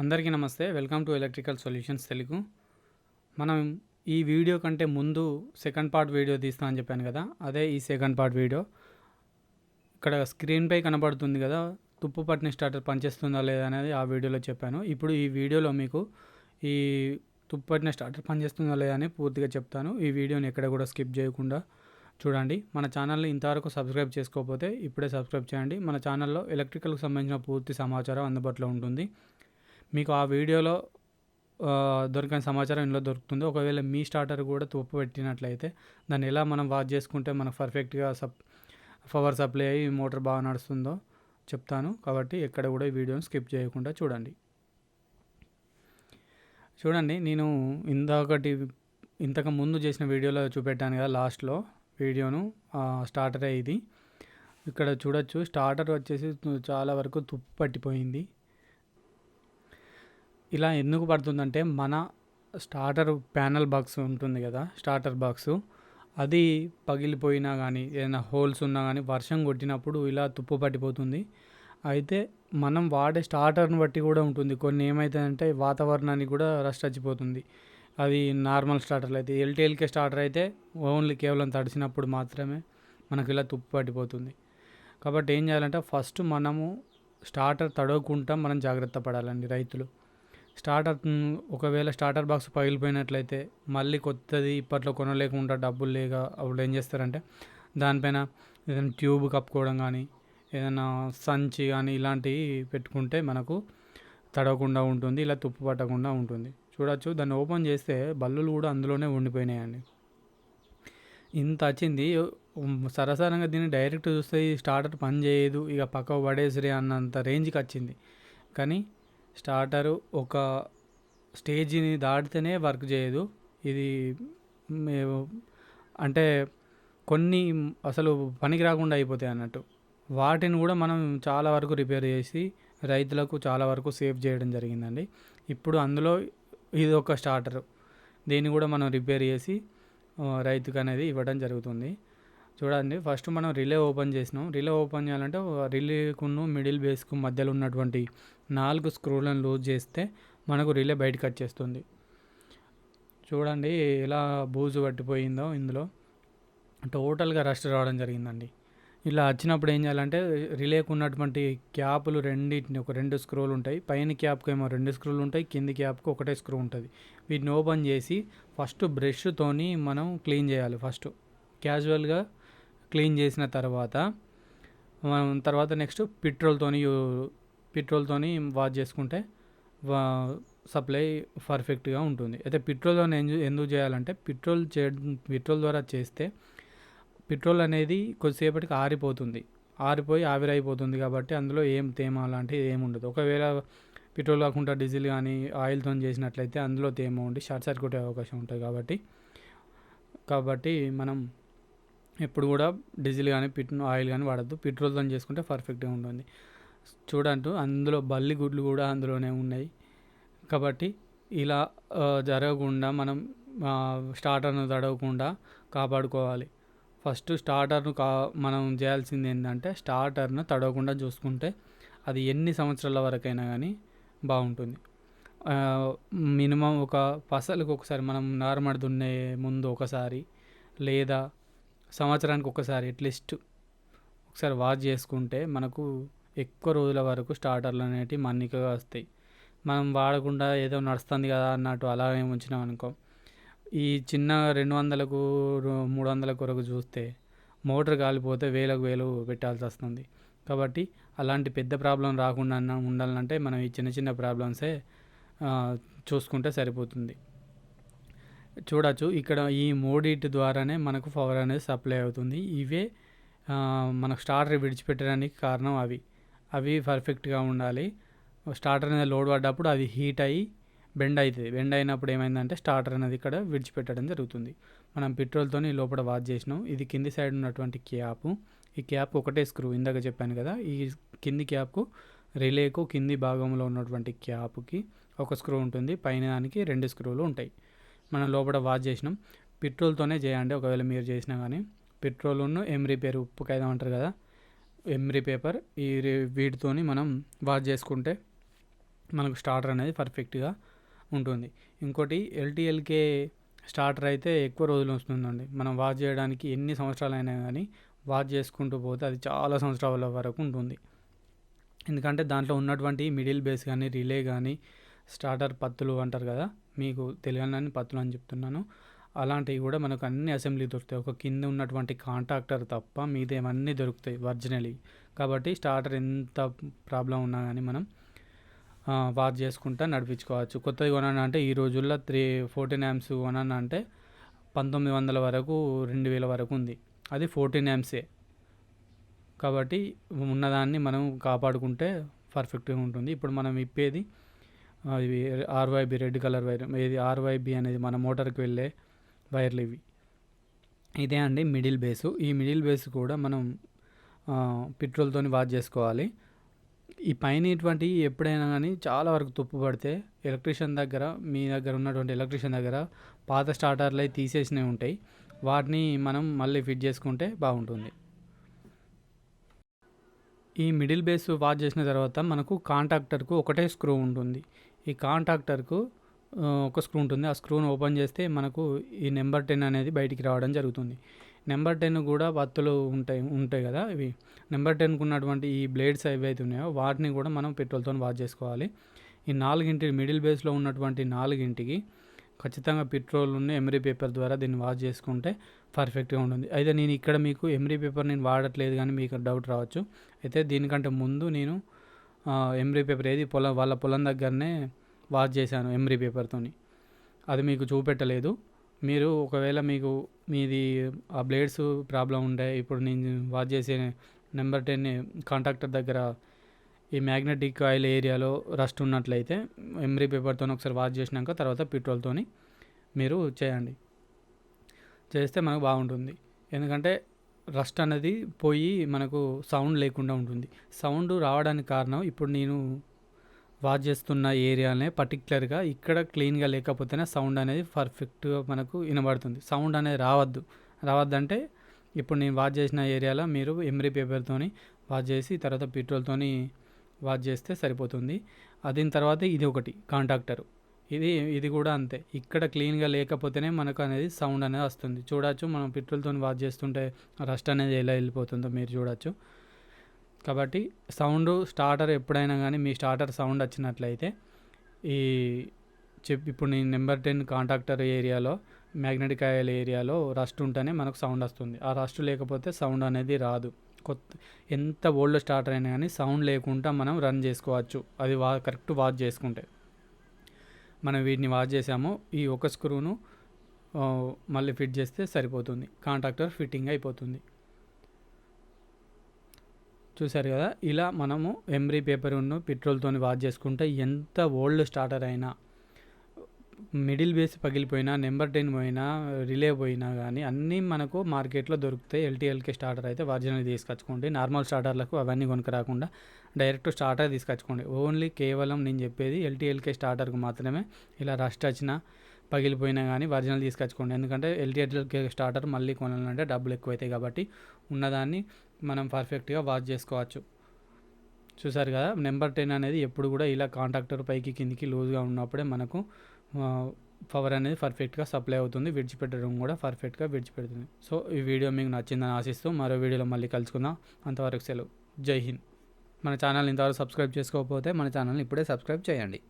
అందరికీ నమస్తే. Welcome to electrical solutions Telugu. మనం ఈ వీడియో కంటే ముందు సెకండ్ పార్ట్ వీడియో తీస్తా అని చెప్పాను కదా. అదే ఈ సెకండ్ పార్ట్ వీడియో. ఇక్కడ స్క్రీన్పై కనబడుతుంది కదా తుప్పు పట్టిన స్టార్టర్ పనిచేస్తుందా లేదా అనేది ఆ వీడియోలో చెప్పాను. ఇప్పుడు ఈ వీడియోలో మీకు ఈ తుప్పు పట్టిన స్టార్టర్ పనిచేస్తుందా లేదా అని పూర్తిగా చెప్తాను. ఈ వీడియోని ఎక్కడ కూడా స్కిప్ చేయకుండా చూడండి. మన ఛానల్ని ఇంతవరకు సబ్స్క్రైబ్ చేసుకోకపోతే ఇప్పుడే సబ్స్క్రైబ్ చేయండి. మన ఛానల్లో ఎలక్ట్రికల్కి సంబంధించిన పూర్తి సమాచారం అందుబాటులో ఉంటుంది. మీకు ఆ వీడియోలో దొరికిన సమాచారం ఇందులో దొరుకుతుంది. ఒకవేళ మీ స్టార్టర్ కూడా తుప్పు పెట్టినట్లయితే దాన్ని ఎలా మనం వాచ్ చేసుకుంటే మనకు పర్ఫెక్ట్గా సప్ పవర్ సప్లై అయ్యి మోటార్ బాగా నడుస్తుందో చెప్తాను. కాబట్టి ఎక్కడ కూడా ఈ వీడియోని స్కిప్ చేయకుండా చూడండి. చూడండి నేను ఇందాకటి ఇంతకు ముందు చేసిన వీడియోలో చూపెట్టాను కదా లాస్ట్లో వీడియోను స్టార్టరే ఇది. ఇక్కడ చూడొచ్చు స్టార్టర్ వచ్చేసి చాలా వరకు తుప్పు పట్టిపోయింది. ఇలా ఎందుకు పడుతుందంటే మన స్టార్టర్ ప్యానల్ బాక్స్ ఉంటుంది కదా స్టార్టర్ బాక్స్. అది పగిలిపోయినా కానీ ఏదైనా హోల్స్ ఉన్నా కానీ వర్షం కొట్టినప్పుడు ఇలా తుప్పు పట్టిపోతుంది. అయితే మనం వాడే స్టార్టర్ని బట్టి కూడా ఉంటుంది. కొన్ని ఏమవుతుందంటే వాతావరణానికి కూడా రస్ట్ వచ్చిపోతుంది అది నార్మల్ స్టార్టర్లు అయితే ఎల్టీఎల్కే స్టార్టర్ అయితే ఓన్లీ కేవలం తడిసినప్పుడు మాత్రమే మనకు ఇలా తుప్పు పట్టిపోతుంది. కాబట్టి ఏం చేయాలంటే ఫస్ట్ మనము స్టార్టర్ తడవకుండా మనం జాగ్రత్త పడాలండి రైతులు. స్టార్టర్ ఒకవేళ స్టార్టర్ బాక్స్ పగిలిపోయినట్లయితే మళ్ళీ కొత్తది ఇప్పట్లో కొనలేకుండా డబ్బులు లేక అప్పుడు ఏం చేస్తారంటే దానిపైన ఏదైనా ట్యూబ్ కప్పుకోవడం కానీ ఏదైనా సంచి కానీ ఇలాంటివి పెట్టుకుంటే మనకు తడవకుండా ఉంటుంది ఇలా తుప్పు పట్టకుండా ఉంటుంది. చూడొచ్చు. దాన్ని ఓపెన్ చేస్తే బల్లులు కూడా అందులోనే ఉండిపోయినాయండి. ఇంత వచ్చింది. సరసరంగా దీన్ని డైరెక్ట్ చూస్తే ఈ స్టార్టర్ పని చేయదు ఇక పక్క పడేసిరే అన్నంత రేంజ్కి వచ్చింది. కానీ స్టార్టరు ఒక స్టేజ్ని దాటితేనే వర్క్ చేయదు. ఇది మేము అంటే కొన్ని అసలు పనికి రాకుండా అయిపోతాయి అన్నట్టు. వాటిని కూడా మనం చాలా వరకు రిపేర్ చేసి రైతులకు చాలా వరకు సేవ్ చేయడం జరిగిందండి. ఇప్పుడు అందులో ఇది ఒక స్టార్టర్. దీన్ని కూడా మనం రిపేర్ చేసి రైతుకు అనేది ఇవ్వడం జరుగుతుంది. చూడండి ఫస్ట్ మనం రిలే ఓపెన్ చేసినాం. రిలే ఓపెన్ చేయాలంటే రిలేకును మిడిల్ బేస్కు మధ్యలో ఉన్నటువంటి నాలుగు స్క్రూలను లూజ్ చేస్తే మనకు రిలే బయటకు వచ్చేస్తుంది. చూడండి ఎలా బూజు పట్టిపోయిందో ఇందులో. టోటల్గా రస్ట్ రావడం జరిగిందండి. ఇలా వచ్చినప్పుడు ఏం చేయాలంటే రిలేకు ఉన్నటువంటి క్యాపులు రెండింటిని ఒక రెండు స్క్రూలు ఉంటాయి. పైన క్యాప్కు ఏమో రెండు స్క్రూలు ఉంటాయి కింది క్యాప్కి ఒకటే స్క్రూ ఉంటుంది. వీటిని ఓపెన్ చేసి ఫస్ట్ బ్రష్తోని మనం క్లీన్ చేయాలి ఫస్ట్. క్యాజువల్గా క్లీన్ చేసిన తర్వాత మనం తర్వాత నెక్స్ట్ పెట్రోల్తోని పెట్రోల్తోని వాష్ చేసుకుంటే వా సప్లై పర్ఫెక్ట్గా ఉంటుంది. అయితే పెట్రోల్ ఎందు ఎందుకు చేయాలంటే పెట్రోల్ చే పెట్రోల్ ద్వారా చేస్తే పెట్రోల్ అనేది కొద్దిసేపటికి ఆరిపోతుంది. ఆరిపోయి ఆవిరైపోతుంది కాబట్టి అందులో ఏం తేమ అలాంటివి ఏమి ఉండదు. ఒకవేళ పెట్రోల్ కాకుండా డీజిల్ కానీ ఆయిల్తో చేసినట్లయితే అందులో తేమ ఉండి షార్ట్ సర్క్యూట్ అయ్యే అవకాశం ఉంటుంది కాబట్టి కాబట్టి మనం ఎప్పుడు కూడా డీజిల్ కానీ పిట్ ఆయిల్ కానీ వాడద్దు. పెట్రోల్తో చేసుకుంటే పర్ఫెక్ట్గా ఉంటుంది. చూడంటూ అందులో బల్లి గుడ్లు కూడా అందులోనే ఉన్నాయి. కాబట్టి ఇలా జరగకుండా మనం స్టార్టర్ను తడవకుండా కాపాడుకోవాలి. ఫస్ట్ స్టార్టర్ను కా మనం చేయాల్సింది ఏంటంటే స్టార్టర్ను తడవకుండా చూసుకుంటే అది ఎన్ని సంవత్సరాల వరకైనా కానీ బాగుంటుంది. మినిమం ఒక పసలకు ఒకసారి మనం నార్మల్ దున్నే ముందు ఒకసారి లేదా సంవత్సరానికి ఒకసారి అట్లీస్ట్ ఒకసారి వాష్ చేసుకుంటే మనకు ఎక్కువ రోజుల వరకు స్టార్టర్లు అనేటివి మన్నికగా వస్తాయి. మనం వాడకుండా ఏదో నడుస్తుంది కదా అన్నట్టు అలాగే ఉంచినాం అనుకో. ఈ చిన్న రెండు వందలకు మూడు వందల కొరకు చూస్తే మోటార్ కాలిపోతే వేలకు వేలు పెట్టాల్సి వస్తుంది. కాబట్టి అలాంటి పెద్ద ప్రాబ్లం రాకుండా ఉండాలంటే మనం ఈ చిన్న చిన్న ప్రాబ్లమ్సే చూసుకుంటే సరిపోతుంది. చూడొచ్చు. ఇక్కడ ఈ మూడిటి ద్వారానే మనకు పవర్ అనేది సప్లై అవుతుంది. ఇవే మనకు స్టార్టర్ విడిచిపెట్టడానికి కారణం అవి. అవి పర్ఫెక్ట్గా ఉండాలి. స్టార్టర్ అనేది లోడ్ పడ్డప్పుడు అది హీట్ అయ్యి బెండ్ అవుతుంది బెండ్ అయినప్పుడు ఏమైందంటే స్టార్టర్ అనేది ఇక్కడ విడిచిపెట్టడం జరుగుతుంది. మనం పెట్రోల్తో లోపల వాచ్ చేసినాం. ఇది కింది సైడ్ ఉన్నటువంటి క్యాప్ ఈ క్యాప్ ఒకటే స్క్రూ ఇందాక చెప్పాను కదా. ఈ కింది క్యాప్కు రిలేకు కింది భాగంలో ఉన్నటువంటి క్యాప్కి ఒక స్క్రూ ఉంటుంది. పైన దానికి రెండు స్క్రూలు ఉంటాయి. మనం లోపల వాష్ చేసినాం. పెట్రోల్తోనే చేయండి ఒకవేళ మీరు చేసినా కానీ పెట్రోల్ను ఎమ్రీ పేరు ఉప్పు కాగితం అంటారు కదా ఎమ్రీ పేపర్ ఈ వీటితో వీటితోని మనం వాష్ చేసుకుంటే మనకు స్టార్టర్ అనేది పర్ఫెక్ట్గా ఉంటుంది. ఇంకోటి ఎల్టీఎల్కే స్టార్టర్ అయితే ఎక్కువ రోజులు వస్తుందండి. మనం వాష్ చేయడానికి ఎన్ని సంవత్సరాలైనా కానీ వాష్ చేసుకుంటూ పోతే అది చాలా సంవత్సరాల వరకు ఉంటుంది. ఎందుకంటే దాంట్లో ఉన్నటువంటి మిడిల్ బేస్ కానీ రిలే కానీ స్టార్టర్ పత్తులు అంటారు కదా మీకు తెలియని పత్తులు అని చెప్తున్నాను. అలాంటివి కూడా మనకు అన్ని అసెంబ్లీ దొరుకుతాయి. ఒక కింద ఉన్నటువంటి కాంట్రాక్టర్ తప్ప మీదేమన్నీ దొరుకుతాయి ఒరిజినలీ. కాబట్టి స్టార్టర్ ఎంత ప్రాబ్లం ఉన్నా కానీ మనం వాచ్ చేసుకుంటా నడిపించుకోవచ్చు. కొత్తది కొనాలంటే ఈ రోజుల్లో త్రీ ఫోర్టీన్ యామ్స్ కొనాలి అంటే పంతొమ్మిది వందల వరకు రెండు వేల వరకు ఉంది. అది ఫోర్టీన్ యామ్సే కాబట్టి ఉన్నదాన్ని మనం కాపాడుకుంటే పర్ఫెక్ట్గా ఉంటుంది. ఇప్పుడు మనం ఇప్పేది ఇవి ఆర్వైబి రెడ్ కలర్ వైర్. ఇది ఆర్వైబి అనేది మన మోటార్కి వెళ్ళే వైర్లు ఇవి. ఇదే అండి మిడిల్ బేసు. ఈ మిడిల్ బేస్ కూడా మనం పెట్రోల్తో వాచ్ చేసుకోవాలి. ఈ పైన ఇటువంటి ఎప్పుడైనా కానీ చాలా వరకు తుప్పు పడితే ఎలక్ట్రీషియన్ దగ్గర మీ దగ్గర ఉన్నటువంటి ఎలక్ట్రీషియన్ దగ్గర పాత స్టార్టర్లు అవి తీసేసినవి ఉంటాయి. వాటిని మనం మళ్ళీ ఫిట్ చేసుకుంటే బాగుంటుంది. ఈ మిడిల్ బేస్ వాచ్ చేసిన తర్వాత మనకు కాంటాక్టర్కు ఒకటే స్క్రూ ఉంటుంది. ఈ కాంటాక్టర్కు ఒక స్క్రూ ఉంటుంది. ఆ స్క్రూను ఓపెన్ చేస్తే మనకు ఈ నెంబర్ టెన్ అనేది బయటికి రావడం జరుగుతుంది. నెంబర్ టెన్ కూడా వత్తులు ఉంటాయి ఉంటాయి కదా ఇవి. నెంబర్ టెన్కు ఉన్నటువంటి ఈ బ్లేడ్స్ ఏవైతే ఉన్నాయో వాటిని కూడా మనం పెట్రోల్తో వాష్ చేసుకోవాలి. ఈ నాలుగింటి మిడిల్ బేస్లో ఉన్నటువంటి నాలుగింటికి ఖచ్చితంగా పెట్రోల్ ఉన్న ఎమరీ పేపర్ ద్వారా దీన్ని వాష్ చేసుకుంటే పర్ఫెక్ట్గా ఉంటుంది. అయితే నేను ఇక్కడ మీకు ఎమరీ పేపర్ నేను వాడట్లేదు కానీ మీకు డౌట్ రావచ్చు. అయితే దీనికంటే ముందు నేను ఎమరీ పేపర్ ఏది పొలం వాళ్ళ పొలం దగ్గరనే వాష్ చేశాను ఎమరీ పేపర్తో అది మీకు చూపెట్టలేదు. మీరు ఒకవేళ మీకు మీది ఆ బ్లేడ్స్ ప్రాబ్లం ఉండే ఇప్పుడు నేను వాచ్ చేసే నెంబర్ టెన్ కాంట్రాక్టర్ దగ్గర ఈ మ్యాగ్నెటిక్ ఆయిల్ ఏరియాలో రస్ట్ ఉన్నట్లయితే ఎమ్రీ పేపర్తో ఒకసారి వాష్ చేసినాక తర్వాత పెట్రోల్తో మీరు చేయండి. చేస్తే మనకు బాగుంటుంది. ఎందుకంటే రస్ట్ అనేది పోయి మనకు సౌండ్ లేకుండా ఉంటుంది. సౌండ్ రావడానికి కారణం ఇప్పుడు నేను వాచ్ చేస్తున్న ఏరియానే పర్టికులర్గా ఇక్కడ క్లీన్గా లేకపోతేనే సౌండ్ అనేది పర్ఫెక్ట్గా మనకు వినబడుతుంది. సౌండ్ అనేది రావద్దు. రావద్దంటే ఇప్పుడు నేను వాచ్ చేసిన ఏరియాలో మీరు ఎమ్రీ పేపర్తోని వాచ్ చేసి తర్వాత పెట్రోల్తోని వాచ్ చేస్తే సరిపోతుంది. అదిన తర్వాత ఇది ఒకటి కాంటాక్టర్. ఇది ఇది కూడా అంతే. ఇక్కడ క్లీన్గా లేకపోతేనే మనకు అనేది సౌండ్ అనేది వస్తుంది. చూడవచ్చు మనం పెట్రోల్తో వాచ్ చేస్తుంటే రస్ట్ అనేది ఎలా వెళ్ళిపోతుందో మీరు చూడవచ్చు కాబట్టి సౌండ్ స్టార్టర్ ఎప్పుడైనా కానీ మీ స్టార్టర్ సౌండ్ వచ్చినట్లయితే ఈ చెప్పి ఇప్పుడు నేను నెంబర్ టెన్ కాంటాక్టర్ ఏరియాలో మ్యాగ్నెటిక్ ఆయిల్ ఏరియాలో రస్ట్ ఉంటేనే మనకు సౌండ్ వస్తుంది. ఆ రస్ట్ లేకపోతే సౌండ్ అనేది రాదు. కొత్త ఎంత ఓల్డ్ స్టార్టర్ అయినా కానీ సౌండ్ లేకుండా మనం రన్ చేసుకోవచ్చు. అది వా కరెక్ట్ వాచ్ చేసుకుంటే. మనం వీటిని వాచ్ చేసాము. ఈ ఒక స్క్రూను మళ్ళీ ఫిట్ చేస్తే సరిపోతుంది. కాంట్రాక్టర్ ఫిట్టింగ్ అయిపోతుంది. చూసారు కదా? ఇలా మనము ఎమ్రీ పేపర్ ఉన్న పెట్రోల్తో వాచ్ చేసుకుంటే ఎంత ఓల్డ్ స్టార్టర్ అయినా మిడిల్ బేస్ పగిలిపోయినా నెంబర్ టెన్ పోయినా రిలే పోయినా కానీ అన్నీ మనకు మార్కెట్లో దొరుకుతాయి. ఎల్టీఎల్కే స్టార్టర్ అయితే ఒరిజినల్ తీసుకొచ్చుకోండి. నార్మల్ స్టార్టర్లకు అవన్నీ కొనుక రాకుండా డైరెక్ట్ స్టార్టర్ తీసుకొచ్చుకోండి. ఓన్లీ కేవలం నేను చెప్పేది ఎల్టీఎల్కే స్టార్టర్కి మాత్రమే ఇలా రస్ట్ వచ్చినా పగిలిపోయినా కానీ ఒరిజినల్ తీసుకొచ్చుకోండి. ఎందుకంటే ఎల్టీఎల్కే స్టార్టర్ మళ్ళీ కొనాలంటే డబ్బులు ఎక్కువ అవుతాయి కాబట్టి ఉన్నదాన్ని మనం పర్ఫెక్ట్గా వాచ్ చేసుకోవచ్చు. చూసారు కదా నెంబర్ టెన్ అనేది ఎప్పుడు కూడా ఇలా కాంట్రాక్టర్ పైకి కిందికి లూజ్గా ఉన్నప్పుడే మనకు పవర్ అనేది పర్ఫెక్ట్గా సప్లై అవుతుంది. విడిచిపెట్టడం కూడా పర్ఫెక్ట్గా విడిచిపెడుతుంది. సో ఈ వీడియో మీకు నచ్చిందని ఆశిస్తూ మరో వీడియోలో మళ్ళీ కలుసుకుందాం. అంతవరకు సెలవు. జై హింద్. మన ఛానల్ ఇంతవరకు సబ్స్క్రైబ్ చేసుకోకపోతే మన ఛానల్ని ఇప్పుడే సబ్స్క్రైబ్ చేయండి.